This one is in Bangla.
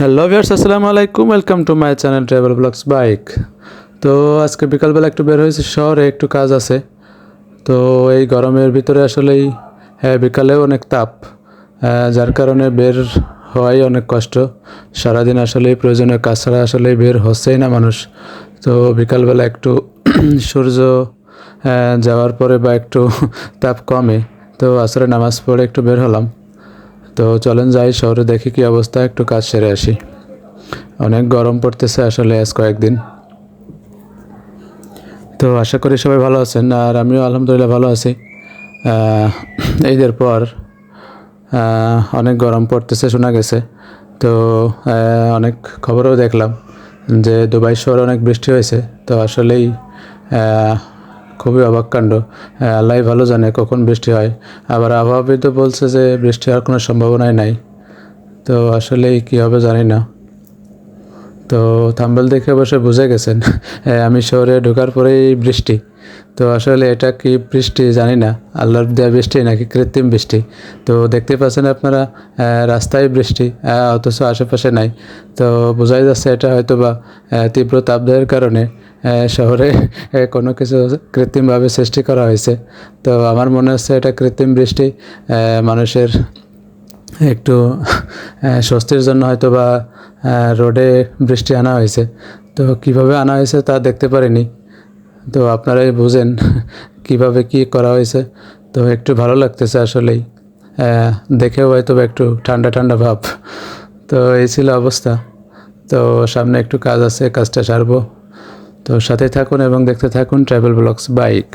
হ্যালো ভিয়ার্স আসসালামু আলাইকুম। Welcome to my channel travel blogs bike তো আজকে বিকালবেলা একটু বের হয়েছে, শহরে একটু কাজ আছে। তো এই গরমের ভিতরে আসলেই হ্যাঁ বিকালেও অনেক তাপ। যার কারণে বের হওয়াই অনেক কষ্ট। সারাদিন আসলে প্রয়োজনীয় কাজ ছাড়া আসলে বের হচ্ছেই না মানুষ। তো বিকালবেলা একটু সূর্য যাওয়ার পরে বা একটু তাপ কমে। তো আসলে নামাজ পড়ে একটু বের হলাম। তো চলেন যাই, শহরে দেখি কি অবস্থা, একটু কাজ সেরে আসি। অনেক গরম পড়তেছে আসলে আজ কয়েকদিন। তো আশা করি সবাই ভালো আছেন, আর আমিও আলহামদুলিল্লাহ ভালো আছি। ঈদের পর অনেক গরম পড়তেছে, শোনা গেছে। তো অনেক খবরও দেখলাম যে দুবাই শহরে অনেক বৃষ্টি হয়েছে। তো আসলেই খুবই অবাক কাণ্ড। আল্লাহ ভালো জানে কখন বৃষ্টি হয়। আবার আবহাওয়াবিদ বলছে যে, বৃষ্টি হওয়ার কোনো সম্ভাবনাই নাই। তো আসলেই কী হবে জানি না। তো থাম্বেল দেখে অবশ্যই বুঝে গেছেন আমি শহরে ঢোকার পরেই বৃষ্টি। তো আসলে এটা কি বৃষ্টি জানি না। আল্লাহর দেওয়া বৃষ্টি নাকি কৃত্রিম বৃষ্টি? তো দেখতে পাচ্ছেন আপনারা রাস্তায় বৃষ্টি অথচ আশেপাশে নাই। তো বোঝাই যাচ্ছে এটা হয়তো বা তীব্র তাপদাহের কারণে। শহরে কোনো কিছু কৃত্রিমভাবে সৃষ্টি করা হয়েছে। তো আমার মনে হচ্ছে এটা কৃত্রিম বৃষ্টি মানুষের একটু স্বস্তির জন্য হয়তো বা রোডে বৃষ্টি আনা হয়েছে। তো কীভাবে আনা হয়েছে তা দেখতে পারিনি। তো আপনারাই বুঝেন কীভাবে কি করা হয়েছে। তো একটু ভালো লাগতেছে আসলেই। দেখেও হয়তো বা একটু ঠান্ডা ঠান্ডা ভাব। তো এই ছিল অবস্থা। তো সামনে একটু কাজ আছে, কাজটা সারবো। তো সাথে থাকুন এবং দেখতে থাকুন ট্রাভেল ব্লগস বাইক